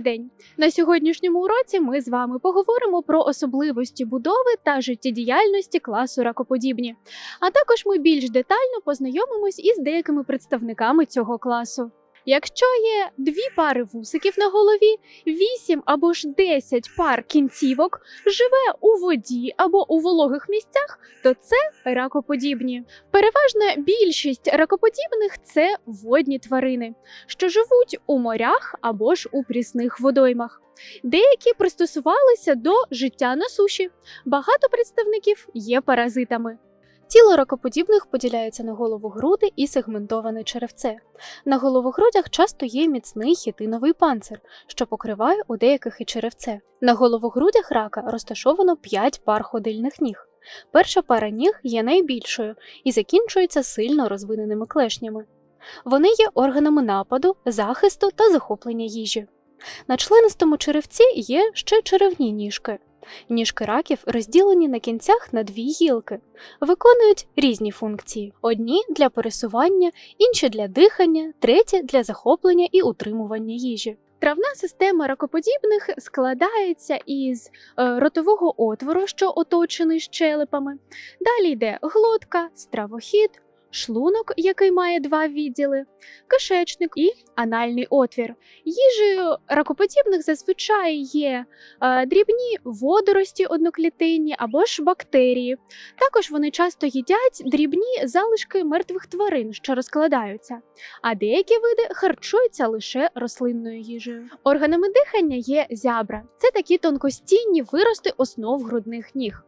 Добрий день! На сьогоднішньому уроці ми з вами поговоримо про особливості будови та життєдіяльності класу ракоподібні. А також ми більш детально познайомимось із деякими представниками цього класу. Якщо є дві пари вусиків на голові, вісім або ж десять пар кінцівок живе у воді або у вологих місцях, то це ракоподібні. Переважна більшість ракоподібних це водні тварини, що живуть у морях або ж у прісних водоймах. Деякі пристосувалися до життя на суші. Багато представників є паразитами. Тіло ракоподібних поділяється на головогруди і сегментоване черевце. На головогрудях часто є міцний хітиновий панцир, що покриває у деяких і черевце. На головогрудях рака розташовано 5 пар ходильних ніг. Перша пара ніг є найбільшою і закінчується сильно розвиненими клешнями. Вони є органами нападу, захисту та захоплення їжі. На членистому черевці є ще черевні ніжки. Ніжки раків розділені на кінцях на дві гілки, виконують різні функції: одні для пересування, інші для дихання, треті для захоплення і утримування їжі. Травна система ракоподібних складається із е, ротового отвору, що оточений щелепами. Далі йде глотка, стравохід, шлунок, який має два відділи, кишечник і анальний отвір. Їжею ракоподібних зазвичай є е, дрібні водорості одноклітинні або ж бактерії. Також вони часто їдять дрібні залишки мертвих тварин, що розкладаються, а деякі види харчуються лише рослинною їжею. Органами дихання є зябра. Це такі тонкостінні вирости основ грудних ніг.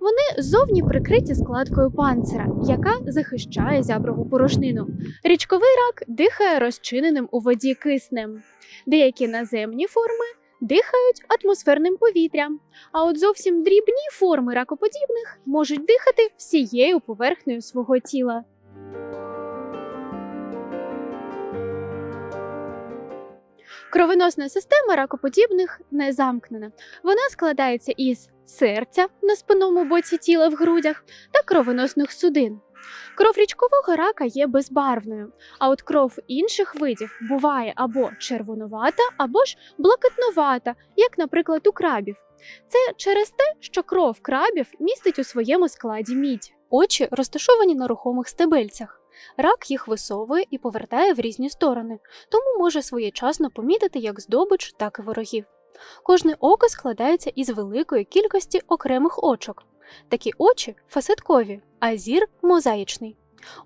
Вони зовні прикриті складкою панцира, яка захищає зяброву порожнину. Річковий рак дихає розчиненим у воді киснем. Деякі наземні форми дихають атмосферним повітрям, а от зовсім дрібні форми ракоподібних можуть дихати всією поверхнею свого тіла. Кровоносна система ракоподібних не замкнена. Вона складається із серця на спинному боці тіла в грудях та кровоносних судин. Кров річкового рака є безбарвною, а от кров інших видів буває або червонувата, або ж блакитнувата, як, наприклад, у крабів. Це через те, що кров крабів містить у своєму складі мідь. Очі розташовані на рухомих стебельцях. Рак їх висовує і повертає в різні сторони, тому може своєчасно помітити як здобич, так і ворогів. Кожне око складається із великої кількості окремих очок. Такі очі фасеткові, а зір мозаїчний.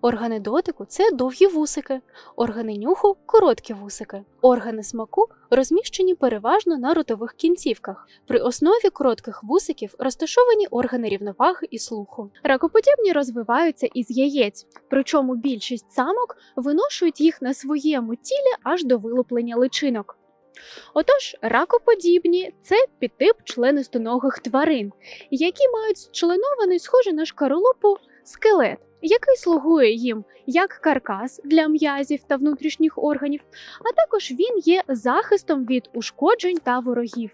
Органи дотику це довгі вусики, органи нюху короткі вусики. Органи смаку розміщені переважно на ротових кінцівках. При основі коротких вусиків розташовані органи рівноваги і слуху. Ракоподібні розвиваються із яєць, причому більшість самок виношують їх на своєму тілі аж до вилуплення личинок. Отож, ракоподібні це підтип членистоногих тварин, які мають членований схожий на шкаролупу скелет, який слугує їм як каркас для м'язів та внутрішніх органів, а також він є захистом від ушкоджень та ворогів.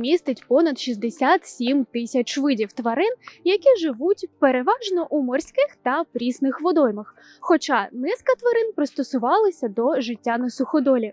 Містить понад 67 тисяч видів тварин, які живуть переважно у морських та прісних водоймах, хоча низка тварин пристосувалися до життя на суходолі.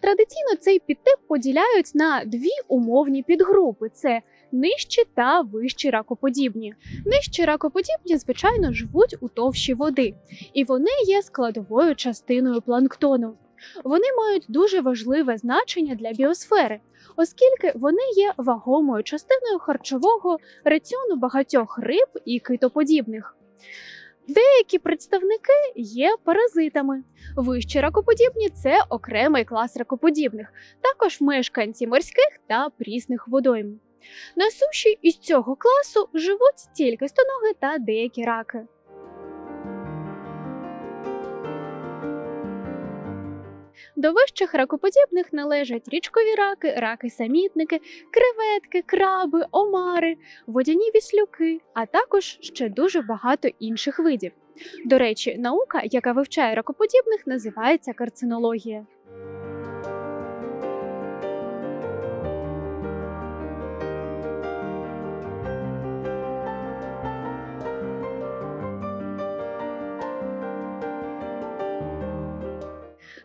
Традиційно цей підтип поділяють на дві умовні підгрупи: це нижчі та вищі ракоподібні. Нижчі ракоподібні, звичайно, живуть у товщі води, і вони є складовою частиною планктону. Вони мають дуже важливе значення для біосфери, оскільки вони є вагомою частиною харчового раціону багатьох риб і китоподібних. Деякі представники є паразитами. Вищі ракоподібні це окремий клас ракоподібних, також мешканці морських та прісних водойм. На суші із цього класу живуть тільки стоноги та деякі раки. До вищих ракоподібних належать річкові раки, раки-самітники, креветки, краби, омари, водяні віслюки, а також ще дуже багато інших видів. До речі, наука, яка вивчає ракоподібних, називається карцинологія.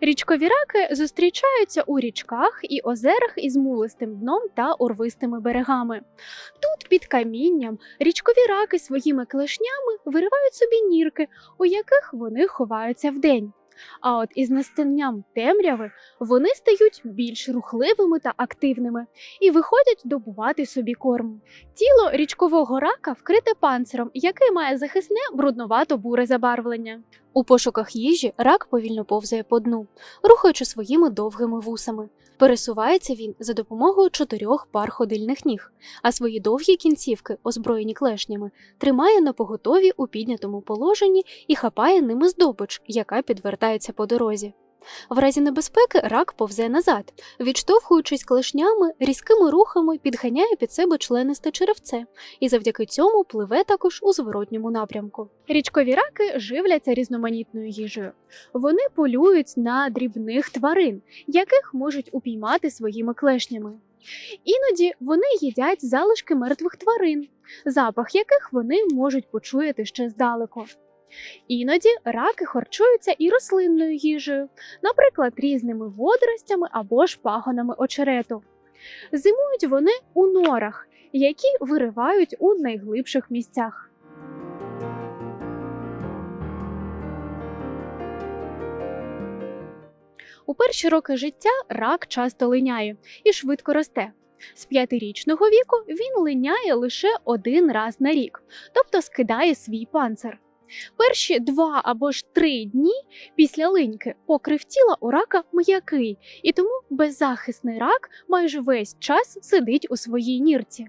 Річкові раки зустрічаються у річках і озерах із мулистим дном та урвистими берегами. Тут під камінням річкові раки своїми клешнями виривають собі нірки, у яких вони ховаються вдень. А от із настанням темряви вони стають більш рухливими та активними і виходять добувати собі корм. Тіло річкового рака вкрите панциром, який має захисне брудновато-буре забарвлення. У пошуках їжі рак повільно повзає по дну, рухаючи своїми довгими вусами. Пересувається він за допомогою чотирьох пар ходильних ніг, а свої довгі кінцівки, озброєні клешнями, тримає на поготові у піднятому положенні і хапає ними здобич, яка підвертається по дорозі. В разі небезпеки рак повзе назад, відштовхуючись клешнями, різкими рухами підганяє під себе членисте черевце і завдяки цьому пливе також у зворотньому напрямку. Річкові раки живляться різноманітною їжею. Вони полюють на дрібних тварин, яких можуть упіймати своїми клешнями. Іноді вони їдять залишки мертвих тварин, запах яких вони можуть почуяти ще здалеку. Іноді раки харчуються і рослинною їжею, наприклад, різними водоростями або ж пагонами очерету. Зимують вони у норах, які виривають у найглибших місцях. У перші роки життя рак часто линяє і швидко росте. З п'ятирічного віку він линяє лише один раз на рік, тобто скидає свій панцир. Перші два або ж три дні після линьки покрив тіла у рака м'який, і тому беззахисний рак майже весь час сидить у своїй нірці.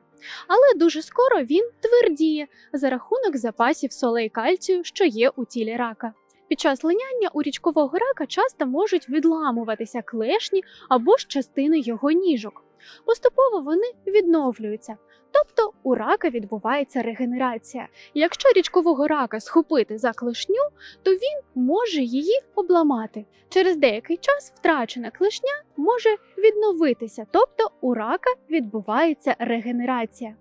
Але дуже скоро він твердіє за рахунок запасів солей кальцію, що є у тілі рака. Під час линяння у річкового рака часто можуть відламуватися клешні або ж частини його ніжок. Поступово вони відновлюються, тобто у рака відбувається регенерація. Якщо річкового рака схопити за клешню, то він може її обламати. Через деякий час втрачена клешня може відновитися, тобто у рака відбувається регенерація.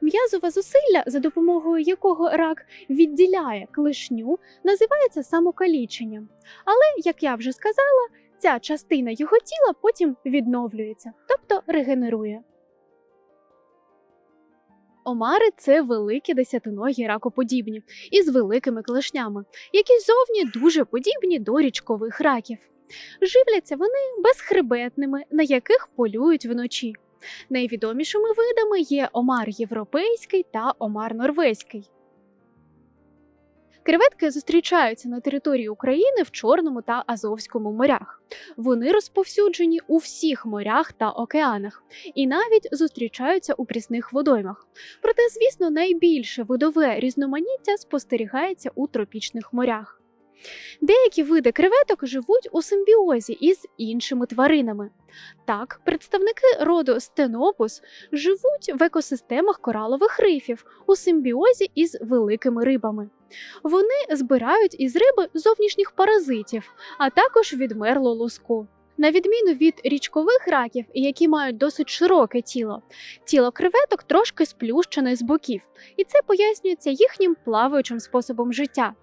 М'язове зусилля, за допомогою якого рак відділяє клешню, називається самокаліченням. Але, як я вже сказала, ця частина його тіла потім відновлюється, тобто регенерує. Омари це великі десятиногі ракоподібні із великими клешнями, які зовні дуже подібні до річкових раків. Живляться вони безхребетними, на яких полюють вночі. Найвідомішими видами є омар європейський та омар норвезький. Креветки зустрічаються на території України в Чорному та Азовському морях. Вони розповсюджені у всіх морях та океанах і навіть зустрічаються у прісних водоймах. Проте, звісно, найбільше видове різноманіття спостерігається у тропічних морях. Деякі види креветок живуть у симбіозі із іншими тваринами. Так, представники роду стенопус живуть в екосистемах коралових рифів у симбіозі із великими рибами. Вони збирають із риби зовнішніх паразитів, а також відмерлу луску. На відміну від річкових раків, які мають досить широке тіло, тіло креветок трошки сплющене з боків, і це пояснюється їхнім плаваючим способом життя.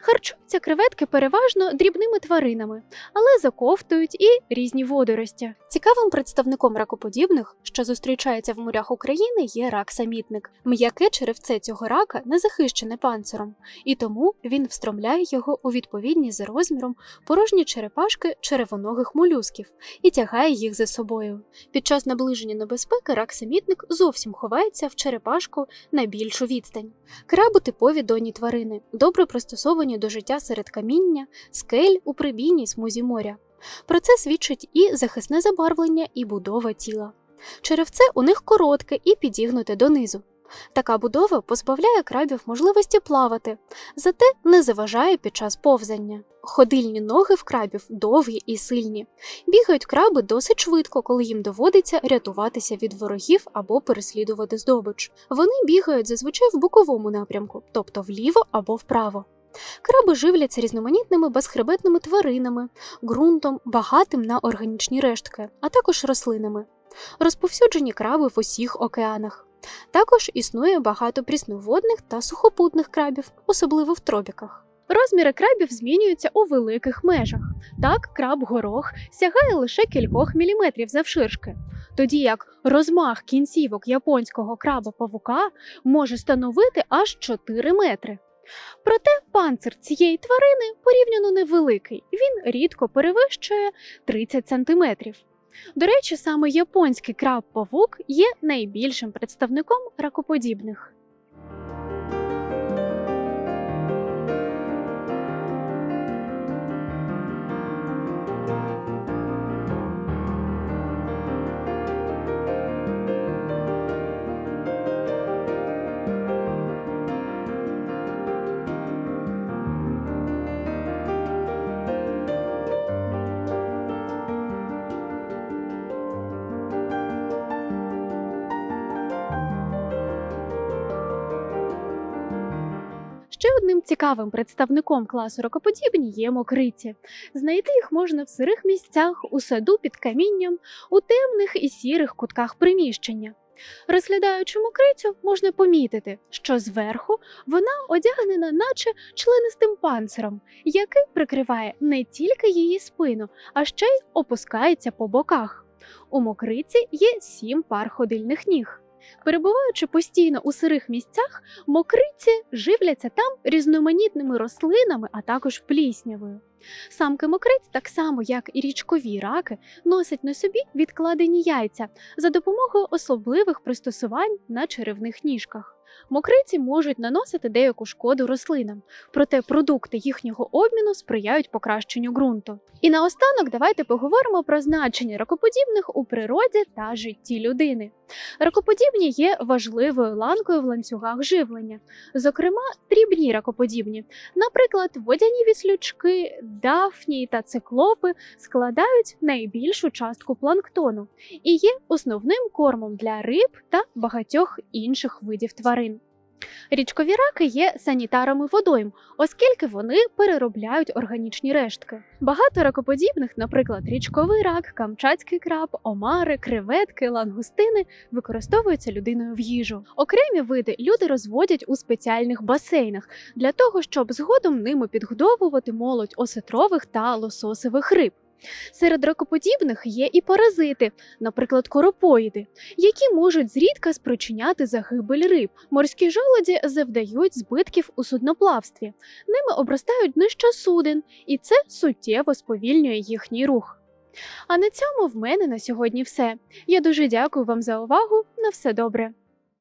Харчуються креветки переважно дрібними тваринами, але заковтують і різні водорості. Цікавим представником ракоподібних, що зустрічається в морях України, є рак-самітник. М'яке черевце цього рака не захищене панциром, і тому він встромляє його у відповідні за розміром порожні черепашки черевоногих молюсків і тягає їх за собою. Під час наближення небезпеки рак-самітник зовсім ховається в черепашку на більшу відстань. Краби типові донні тварини, добре пристосовані до життя серед каміння, скель у прибійній смузі моря. Про це свідчить і захисне забарвлення, і будова тіла. Черевце у них коротке і підігнуте донизу. Така будова позбавляє крабів можливості плавати, зате не заважає під час повзання. Ходильні ноги в крабів довгі і сильні. Бігають краби досить швидко, коли їм доводиться рятуватися від ворогів або переслідувати здобич. Вони бігають зазвичай в боковому напрямку, тобто вліво або вправо. Краби живляться різноманітними безхребетними тваринами, ґрунтом, багатим на органічні рештки, а також рослинами. Розповсюджені краби в усіх океанах. Також існує багато прісноводних та сухопутних крабів, особливо в тропіках. Розміри крабів змінюються у великих межах. Так, краб горох сягає лише кількох міліметрів завширшки, тоді як розмах кінцівок японського краба павука може становити аж 4 метри. Проте панцир цієї тварини порівняно невеликий, він рідко перевищує 30 сантиметрів. До речі, саме японський краб-павук є найбільшим представником ракоподібних. Одним цікавим представником класу ракоподібні є мокриці. Знайти їх можна в сирих місцях, у саду під камінням, у темних і сірих кутках приміщення. Розглядаючи мокрицю, можна помітити, що зверху вона одягнена, наче членистим панциром, який прикриває не тільки її спину, а ще й опускається по боках. У мокриці є сім пар ходильних ніг. Перебуваючи постійно у сирих місцях, мокриці живляться там різноманітними рослинами, а також пліснявою. Самки мокриць, так само як і річкові раки, носять на собі відкладені яйця за допомогою особливих пристосувань на черевних ніжках. Мокриці можуть наносити деяку шкоду рослинам, проте продукти їхнього обміну сприяють покращенню ґрунту. І наостанок давайте поговоримо про значення ракоподібних у природі та житті людини. Ракоподібні є важливою ланкою в ланцюгах живлення, зокрема дрібні ракоподібні. Наприклад, водяні віслючки, дафнії та циклопи складають найбільшу частку планктону і є основним кормом для риб та багатьох інших видів тварин. Річкові раки є санітарами водойм, оскільки вони переробляють органічні рештки. Багато ракоподібних, наприклад, річковий рак, камчатський краб, омари, креветки, лангустини, використовуються людиною в їжу. Окремі види люди розводять у спеціальних басейнах для того, щоб згодом ними підгодовувати молодь осетрових та лососевих риб. Серед ракоподібних є і паразити, наприклад, коропоїди, які можуть зрідка спричиняти загибель риб. Морські жолоді завдають збитків у судноплавстві, ними обростають нижче суден, і це суттєво сповільнює їхній рух. А на цьому в мене на сьогодні все. Я дуже дякую вам за увагу. На все добре.